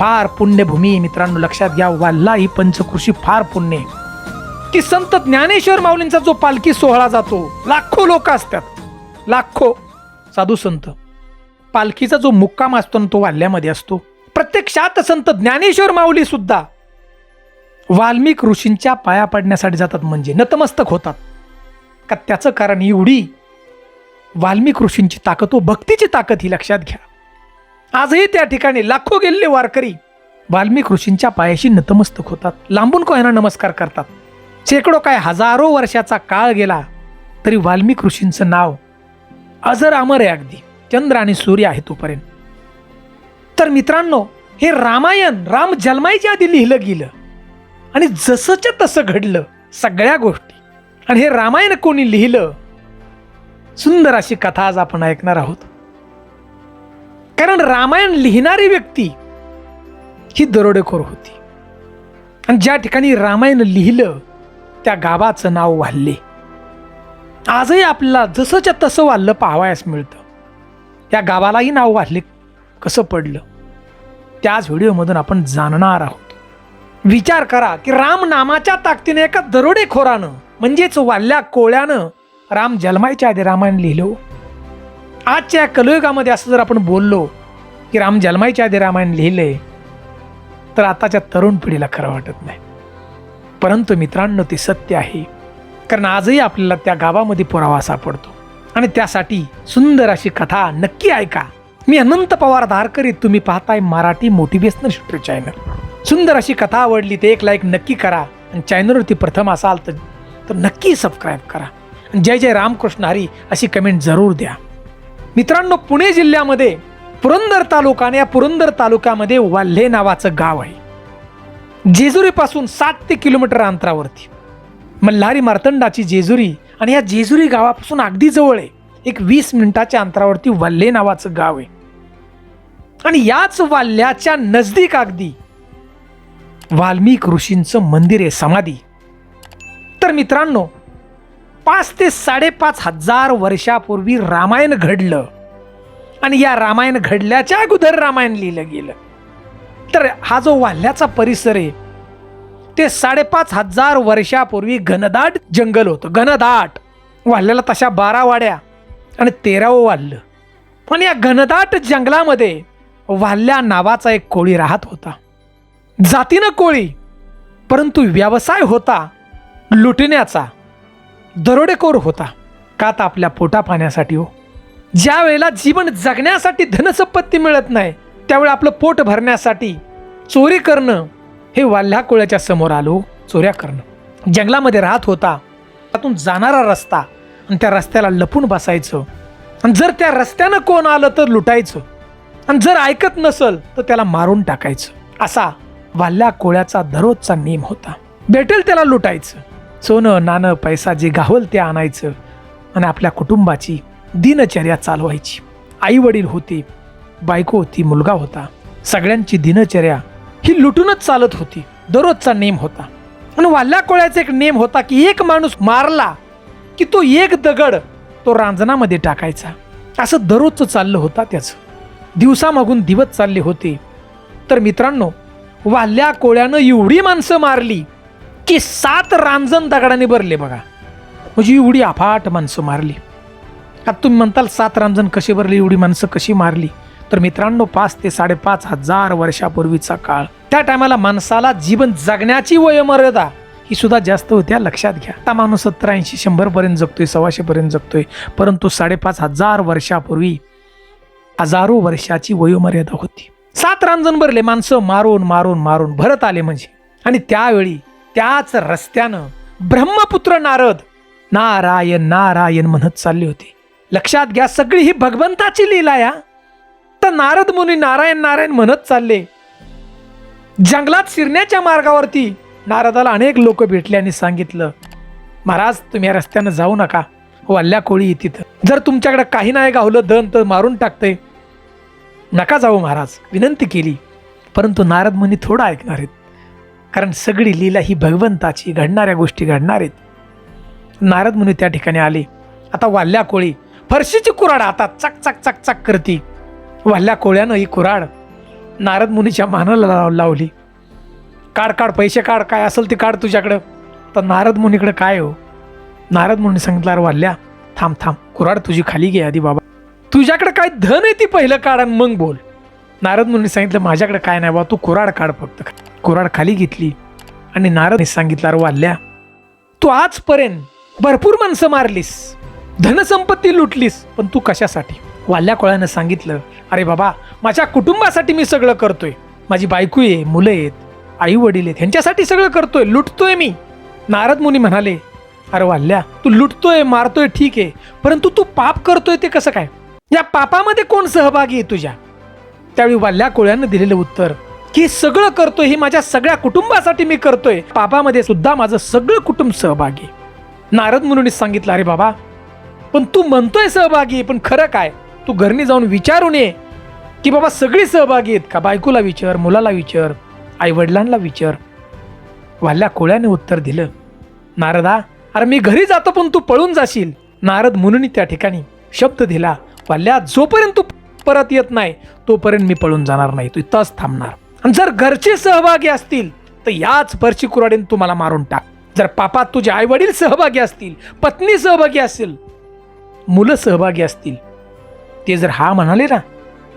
फार पुण्यभूमी मित्रांनो लक्षात घ्या. वाल्ला ही पंचकृषी फार पुण्य आहे. की संत ज्ञानेश्वर माऊलींचा जो पालखी सोहळा जातो लाखो लोक असतात. लाखो साधू संत. पालखीचा जो मुक्काम असतो ना तो वाल्ल्यामध्ये असतो. प्रत्यक्षात संत ज्ञानेश्वर माऊली सुद्धा वाल्मिक ऋषींच्या पाया पडण्यासाठी जातात म्हणजे नतमस्तक होतात. का त्याचं कारण एवढी वाल्मिक ऋषींची ताकद व भक्तीची ताकद ही लक्षात घ्या. आजही त्या ठिकाणी लाखो गेलेले वारकरी वाल्मिक ऋषींच्या पायाशी नतमस्तक होतात. लांबून कोयांना नमस्कार करतात. शेकडो काय हजारो वर्षाचा काळ गेला तरी वाल्मिक ऋषींचं नाव अजर अमर आहे अगदी. चंद्र आणि सूर्य आहे तोपर्यंत. तर मित्रांनो हे रामायण राम जन्मायच्या आधी लिहिलं गेलं आणि जसंच्या तसं घडलं सगळ्या गोष्टी. आणि हे रामायण कोणी लिहिलं? सुंदर अशी कथा आज आपण ऐकणार आहोत. कारण रामायण लिहिणारी व्यक्ती ही दरोडेखोर होती. आणि ज्या ठिकाणी रामायण लिहिलं त्या गावाचं नाव वाल्ले आजही आपल्याला जसंच्या तसं वाल्लं पाहावयास मिळतं. या गावालाही नाव वाल्ले कसं पडलं? त्याच व्हिडिओमधून आपण जाणणार आहोत. विचार करा की राम नामाच्या ताकदीने एका दरोडेखोरानं म्हणजेच वाल्ल्या कोळ्यानं राम जन्मायच्या आधी रामायण लिहिलं हो. आजच्या या कलयुगामध्ये असं जर आपण बोललो की राम जन्मायच्या आधी रामायण लिहिले तर आताच्या तरुण पिढीला खरं वाटत नाही. परंतु मित्रांनो ते सत्य आहे. कारण आजही आपल्याला त्या गावामध्ये पुरावा सापडतो. आणि त्यासाठी सुंदर अशी कथा नक्की ऐका. मी अनंत पवार धारकरी तुम्ही पाहताय मराठी मोटिवेशनल यूट्यूब चॅनल सुंदर अशी कथा आवडली तर एक लाईक नक्की करा. आणि चॅनलवरती प्रथम असाल तर तर नक्की सबस्क्राईब करा. आणि जय जय रामकृष्ण हरी अशी कमेंट जरूर द्या. मित्रांनो पुणे जिल्ह्यामध्ये पुरंदर तालुका आणि या पुरंदर तालुक्यामध्ये वाल्हे नावाचं गाव आहे. जेजुरीपासून सात ते किलोमीटर अंतरावरती. मल्हारी मार्तंडाची जेजुरी आणि या जेजुरी गावापासून अगदी जवळ आहे. एक वीस मिनिटाच्या अंतरावरती वाल्हे नावाचं गाव आहे. आणि याच वाल्ह्याच्या नजदीक अगदी वाल्मिक ऋषींचं मंदिर आहे समाधी. तर मित्रांनो पाच ते साडेपाच हजार वर्षापूर्वी रामायण घडलं. आणि या रामायण घडल्याच्या अगोदर रामायण लिहिलं गेलं. तर हा जो वाल्ह्याचा परिसर आहे ते साडेपाच हजार वर्षापूर्वी घनदाट जंगल होतं. घनदाट. वाल्ह्याला तशा बारा वाड्या आणि तेरावं वाल्लं. पण या घनदाट जंगलामध्ये वाल्ल्या नावाचा एक कोळी राहत होता. जातीनं कोळी परंतु व्यवसाय होता लुटण्याचा. दरोडेखोर होता. का तर आपल्या पोटा पाण्यासाठी हो. ज्या वेळेला जीवन जगण्यासाठी धनसंपत्ती मिळत नाही त्यावेळी आपलं पोट भरण्यासाठी चोरी करणं हे वाल्ह्या कोळ्याच्या समोर आलो हो, चोऱ्या करणं. जंगलामध्ये राहत होता त्यातून जाणारा रस्ता आणि त्या रस्त्याला लपून बसायचं. आणि जर त्या रस्त्यानं कोण आलं तर लुटायचं. आणि जर ऐकत नसल तर त्याला मारून टाकायचं. असा वाल्ल्या कोळ्याचा दररोजचा नेम होता. भेटेल त्याला लुटायचं. सोनं नाणं पैसा जे गावल ते आणायचं आणि आपल्या कुटुंबाची दिनचर्या चालवायची. आई वडील होते बायको होती मुलगा होता. सगळ्यांची दिनचर्या ही लुटूनच चालत होती. दररोजचा नेम होता. आणि वाल्ल्या कोळ्याचा एक नेम होता की एक माणूस मारला की तो एक दगड तो रांजणामध्ये टाकायचा. असं दररोजचं चाललं होता त्याचं. दिवसामागून दिवस चालले होते. तर मित्रांनो वाल्ल्या कोळ्यानं एवढी माणसं मारली की सात रांजण दगडाने भरले बघा. म्हणजे एवढी अफाट माणसं मारली. आता तुम्ही म्हणताल सात रांजण कशी भरली एवढी माणसं कशी मारली? तर मित्रांनो पाच ते साडेपाच हजार वर्षापूर्वीचा काळ. त्या टायमाला माणसाला जीवन जगण्याची वयोमर्यादा ही सुद्धा जास्त होत्या लक्षात घ्या. आता माणूस सत्तर ऐंशी शंभर पर्यंत जगतोय सव्वाशे पर्यंत जगतोय परंतु साडेपाच हजार वर्षापूर्वी हजारो वर्षाची वयोमर्यादा होती. सात रांजण भरले माणसं मारून मारून मारून भरत आले म्हणजे. आणि त्यावेळी त्याच रस्त्यानं ब्रह्मपुत्र नारद नारायण नारायण म्हणत चालले होते. लक्षात घ्या सगळी ही भगवंताची लीला या. तर नारद मुनी नारायण नारायण म्हणत चालले जंगलात शिरण्याच्या मार्गावरती नारदाला अनेक लोक भेटले आणि सांगितलं महाराज तुम्ही या रस्त्यानं जाऊ नका. वल्ल्या कोळी येते तिथं जर तुमच्याकडे काही नाही गावलं दन तर मारून टाकते नका जाऊ महाराज विनंती केली. परंतु नारद मुनी थोडं ऐकणार आहेत. कारण सगळी लीला ही भगवंताची घडणाऱ्या गोष्टी घडणार आहेत. नारद मुनी त्या ठिकाणी आले. आता वाल्ल्या कोळी फरशीची कुराड आता चक चक चक चक करती. वाल्ल्या कोळ्यानं ही कुराड नारद मुनीच्या मानाला लाव- लावली. काढ काढ पैसे काढ काय असेल ते काढ तुझ्याकडं. तर नारद मुनीकडे काय हो? नारद मुनी सांगितलं अरे वाल्या थांब थांब कुराड तुझी खाली घे आधी बाबा. तुझ्याकडे काय धन आहे ती पहिलं काढ आणि मग बोल. नारद मुनी सांगितलं माझ्याकडे काय नाही बाबा तू कुराड काढ फक्त. कुराड खाली घेतली आणि नारद सांगितलं अरे वाल्या तू आजपर्यंत भरपूर माणसं मारलीस धनसंपत्ती लुटलीस पण तू कशासाठी? वाल्या कोळ्यानं सांगितलं अरे बाबा माझ्या कुटुंबासाठी मी सगळं करतोय. माझी बायको आहे मुलं आहेत आई वडील आहेत ह्यांच्यासाठी सगळं करतोय लुटतोय मी. नारद मुनी म्हणाले अरे वाल्या तू लुटतोय मारतोय ठीक आहे परंतु तू पाप करतोय ते कसं काय? या पापामध्ये कोण सहभागी आहे तुझ्या? त्यावेळी वाल्या कोळ्यानं दिलेलं उत्तर की सगळं करतोय हे माझ्या सगळ्या कुटुंबासाठी मी करतोय. पापामध्ये सुद्धा माझं सगळं कुटुंब सहभागी नारद मुनीने सांगितलं अरे बाबा पण तू म्हणतोय सहभागी पण खरं काय? तू घरनी जाऊन विचारून ये की बाबा सगळी सहभागी आहेत का? बायकोला विचार मुलाला विचार आई वडिलांना विचार. वाल्या कोळ्याने उत्तर दिलं नारदा अरे मी घरी जातो पण तू पळून जाशील. नारद मुनीने त्या ठिकाणी शब्द दिला वाल्या जोपर्यंत तू परत येत नाही तोपर्यंत मी पळून जाणार नाही तू इथंच थांबणार. आणि जर घरचे सहभागी असतील तर याच परची कुराडीन तू मला मारून टाक. जर पापात तुझे आई वडील सहभागी असतील पत्नी सहभागी असेल मुलं सहभागी असतील ते जर हा म्हणाले ना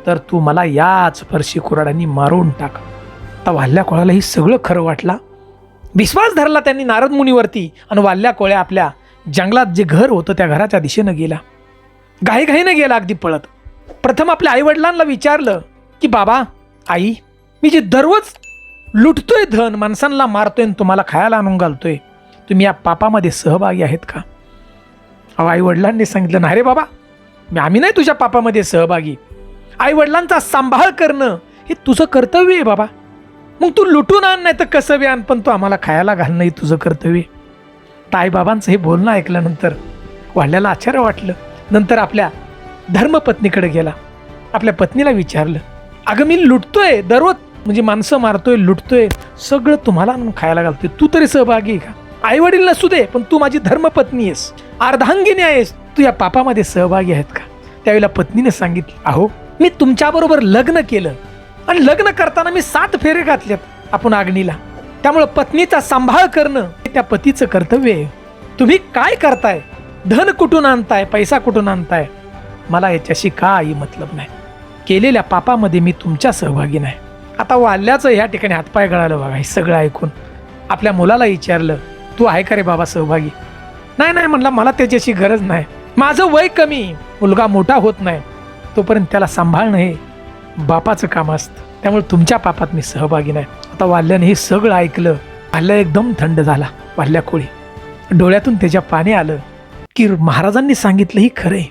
तर तू मला याच फरशी कुराडांनी मारून टाक. आता वाल्ल्या कोळ्यालाही सगळं खरं वाटला. विश्वास धरला त्यांनी नारद मुनीवरती आणि वाल्ल्या कोळ्या आपल्या जंगलात जे घर होतं त्या घराच्या दिशेनं गेला. घाईघाईनं गेला अगदी पळत. प्रथम आपल्या आईवडिलांना विचारलं की बाबा आई मी जे दररोज लुटतोय धन माणसांना मारतोय आणि तुम्हाला खायला आणून घालतोय तुम्ही या पापामध्ये सहभागी आहेत का? अहो आई वडिलांनी सांगितलं नाही रे बाबा मी आम्ही नाही तुझ्या पापामध्ये सहभागी. आई वडिलांचा सांभाळ करणं हे तुझं कर्तव्य आहे बाबा. मग तू लुटून आण नाही तर कसं बी आण पण तू आम्हाला खायला घालणं हे तुझं कर्तव्य आहे. तर आईबाबांचं हे बोलणं ऐकल्यानंतर वाढल्याला आश्चर्य वाटलं. नंतर आपल्या धर्मपत्नीकडे गेला. आपल्या पत्नीला विचारलं अगं मी लुटतोय दररोज म्हणजे माणसं मारतोय लुटतोय सगळं तुम्हाला आणून खायला घालतोय. तू तरी सहभागी आहे का? आई वडील नसू दे पण तू माझी धर्मपत्नी आहेस. अर्धांगिनी आहेस. तू या पापामध्ये सहभागी आहेत का? त्यावेळेला पत्नीने सांगितलं अहो मी तुमच्याबरोबर लग्न केलं आणि लग्न करताना मी सात फेरे घातलेत आपण अग्नीला त्यामुळं पत्नीचा सांभाळ करणं हे त्या पतीचं कर्तव्य आहे. तुम्ही काय करताय? धन कुठून आणताय? पैसा कुठून आणताय? मला याच्याशी काही मतलब नाही. केलेल्या पापामध्ये मी तुमच्या सहभागी नाही. आता वाल्याचं ह्या ठिकाणी हातपाय गळालं बघा हे सगळं ऐकून. आपल्या मुलाला विचारलं तू आहे का रे बाबा सहभागी? नाही नाही म्हणला मला त्याच्याशी गरज नाही. माझं वय कमी मुलगा मोठा होत नाही. तोपर्यंत त्याला सांभाळणं हे बापाचं काम असतं. त्यामुळे तुमच्या पापात मी सहभागी नाही. आता वाल्याने हे सगळं ऐकलं. वाल्या एकदम थंड झाला वाल्या कोळी डोळ्यातून त्याच्या पाणी आलं. की महाराजांनी सांगितलं ही खरंय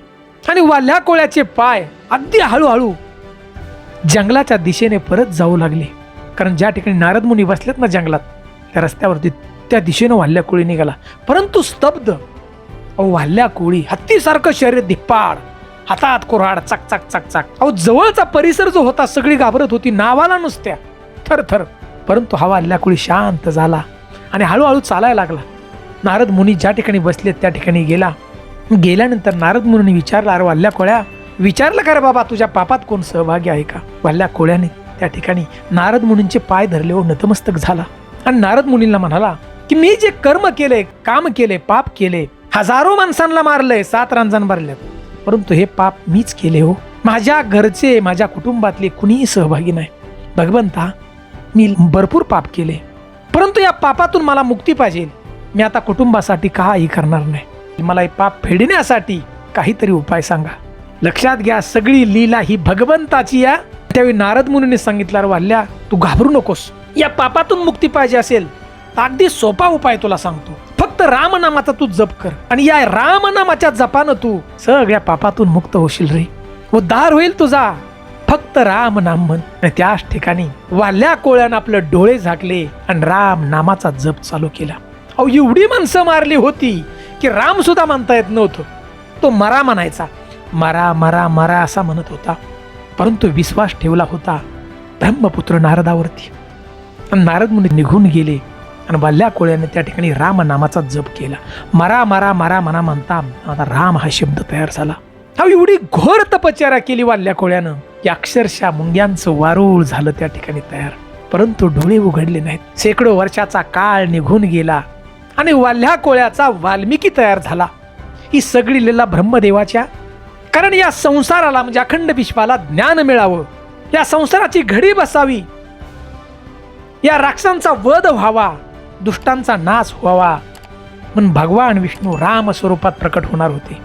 आणि वाल्या कोळ्याचे पाय अगदी हळूहळू जंगलाच्या दिशेने परत जाऊ लागले. कारण ज्या ठिकाणी नारद मुनी बसलेत ना जंगलात त्या रस्त्यावरती त्या दिशेनं वाल्ल्या कोळी निघाला. परंतु स्तब्ध अहो वाल्ल्या कोळी हत्तीसारखं शरीर धिप्पाड हातात कुऱ्हाड चक चक चक चक. अहो जवळचा परिसर जो होता सगळी घाबरत होती नावाला नुसत्या थर थर. परंतु हा वाल्ल्या कोळी शांत झाला आणि हळूहळू चालायला लागला. नारद मुनी ज्या ठिकाणी बसलेत त्या ठिकाणी गेला. गेल्यानंतर नारद मुनी विचारला अरे वाल्ल्या कोळ्या विचारलं का रे बाबा तुझ्या पापात कोण सहभागी आहे का? वल्ल्या कोळ्याने त्या ठिकाणी नारद मुनींचे पाय धरले व नतमस्तक झाला. आणि नारद मुनींना म्हणाला की मी जे कर्म केले काम केले पाप केले हजारो माणसांना मारलंय सात रांजण मारले परंतु हे पाप मीच केले हो. माझ्या घरचे माझ्या कुटुंबातले कुणीही सहभागी नाही. भगवंता मी भरपूर पाप केले. परंतु या पापातून मला मुक्ती पाहिजे. मी आता कुटुंबासाठी काही करणार नाही. मला हे पाप फेडण्यासाठी काहीतरी उपाय सांगा. लक्षात घ्या सगळी लीला ही भगवंताची या. त्यावेळी नारद मुनीने सांगितलं वाल्या तू घाबरू नकोस. या पापातून मुक्ती पाहिजे असेल तर अगदी सोपा उपाय तुला सांगतो. फक्त रामनामाचा तू जप कर आणि या रामनामाच्या जपानं तू सगळ्या पापातून मुक्त होशील रे. उद्धार होईल तुझा. फक्त राम नाम म्हण. आणि त्याच ठिकाणी वाल्या कोळ्यानं आपलं डोळे झाकले आणि राम नामाचा जप चालू केला. अहो एवढी माणसं मारली होती की राम सुद्धा मानता येत नव्हतं. तो मरा म्हणायचा. मरा मरा मरा असा म्हणत होता. परंतु विश्वास ठेवला होता ब्रह्मपुत्र नारदावरती. आणि नारद म्हणून निघून गेले आणि वाल्या कोळ्याने त्या ठिकाणी राम नामाचा जप केला. मरा मरा मरा म्हणा म्हणता आता राम हा शब्द तयार झाला. हा एवढी घोर तपचारा केली वाल्या कोळ्यानं. की अक्षरशः मुंग्यांचं वारूळ झालं त्या ठिकाणी तयार. परंतु डोळे उघडले नाहीत. शेकडो वर्षाचा काळ निघून गेला आणि वाल्ह्या कोळ्याचा वाल्मिकी तयार झाला. ही सगळी लीला ब्रह्मदेवाच्या कारण या संसाराला म्हणजे अखंड विश्वाला ज्ञान मिळावं. या संसाराची घडी बसावी. या राक्षसांचा वध व्हावा. दुष्टांचा नाश व्हावा. म्हणून भगवान विष्णू राम स्वरूपात प्रकट होणार होते.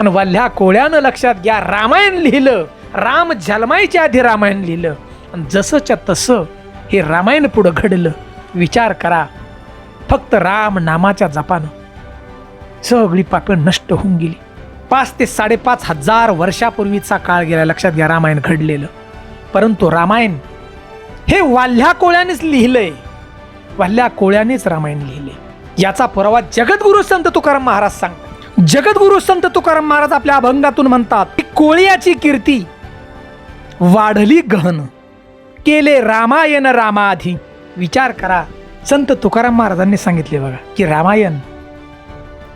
आणि वल्ह्या कोळ्यानं लक्षात घ्या रामायण लिहिलं. राम जन्मायच्या आधी रामायण लिहिलं. आणि जसंच्या तसं हे रामायण पुढं घडलं. विचार करा. फक्त राम नामाच्या जपानं सगळी पापं नष्ट होऊन गेली. पाच ते साडेपाच हजार वर्षापूर्वीचा काळ गेला लक्षात घ्या रामायण घडलेलं. परंतु रामायण हे वाल्ह्या कोळ्यानेच लिहिलंय. वाल्ह्या कोळ्यानेच रामायण लिहिले याचा पुरावा जगद्गुरु संत तुकाराम महाराज सांग जगद्गुरु संत तुकाराम महाराज आपल्या अभंगातून म्हणतात की कोळ्याची कीर्ती वाढली गहन. केले रामायण रामाधी. विचार करा संत तुकाराम महाराजांनी सांगितले बघा की रामायण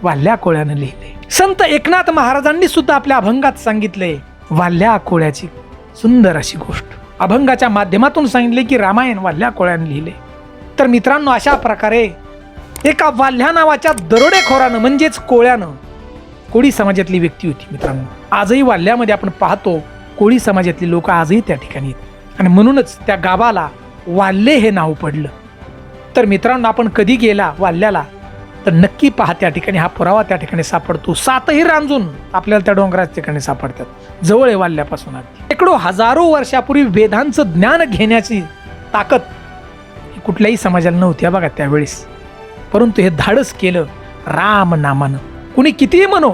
वाल्ल्या कोळ्यानं लिहिले संत एकनाथ महाराजांनी सुद्धा आपल्या अभंगात सांगितले वाल्ल्या कोळ्याची सुंदर अशी गोष्ट. अभंगाच्या माध्यमातून सांगितले की रामायण वाल्ल्या कोळ्यानं लिहिले. तर मित्रांनो अशा प्रकारे एका वाल्ह्या नावाच्या दरोडेखोरानं म्हणजेच कोळ्यानं कोळी समाजातली व्यक्ती होती मित्रांनो. आजही वाल्ह्यामध्ये आपण पाहतो कोळी समाजातली लोक आजही त्या ठिकाणी आहेत. आणि म्हणूनच त्या गावाला वाल्ले हे नाव पडलं. तर मित्रांनो आपण कधी गेला वाल्ल्याला तर नक्की पहा त्या ठिकाणी हा पुरावा त्या ठिकाणी सापडतो. सातही रांजून आपल्याला त्या डोंगराच्या ठिकाणी सापडतात. जवळ आहे वाल्ल्यापासून शेकडो हजारो वर्षापूर्वी वेदांचं ज्ञान घेण्याची ताकद ही कुठल्याही समाजाला नव्हती बघा त्यावेळेस. परंतु हे धाडस केलं राम नामानं. कुणी कितीही म्हणो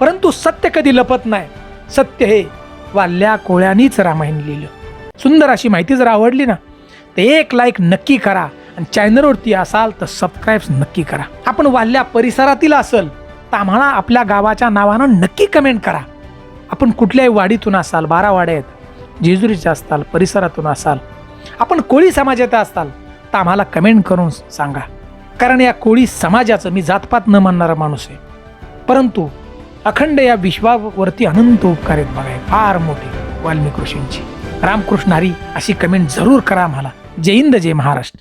परंतु सत्य कधी लपत नाही. सत्य हे वाल्या कोळ्यांनीच रामायण लिहिलं. सुंदर अशी माहिती जर आवडली ना तर एक लाईक नक्की करा. आणि चॅनलवरती असाल तर सबस्क्राईब नक्की करा. आपण वाल्ल्या परिसरातील असेल तर आम्हाला आपल्या गावाच्या नावानं नक्की कमेंट करा. आपण कुठल्याही वाडीतून असाल बारा वाड्या आहेत जेजुरीच्या असताल परिसरातून असाल आपण कोळी समाजात असाल तर आम्हाला कमेंट करून सांगा. कारण या कोळी समाजाचं मी जातपात न मानणारा माणूस आहे. परंतु अखंड या विश्वावरती अनंत उपकार आहेत बघा फार मोठे वाल्मिक ऋषींची. रामकृष्ण हरी अशी कमेंट जरूर करा आम्हाला. जय हिंद जय महाराष्ट्र.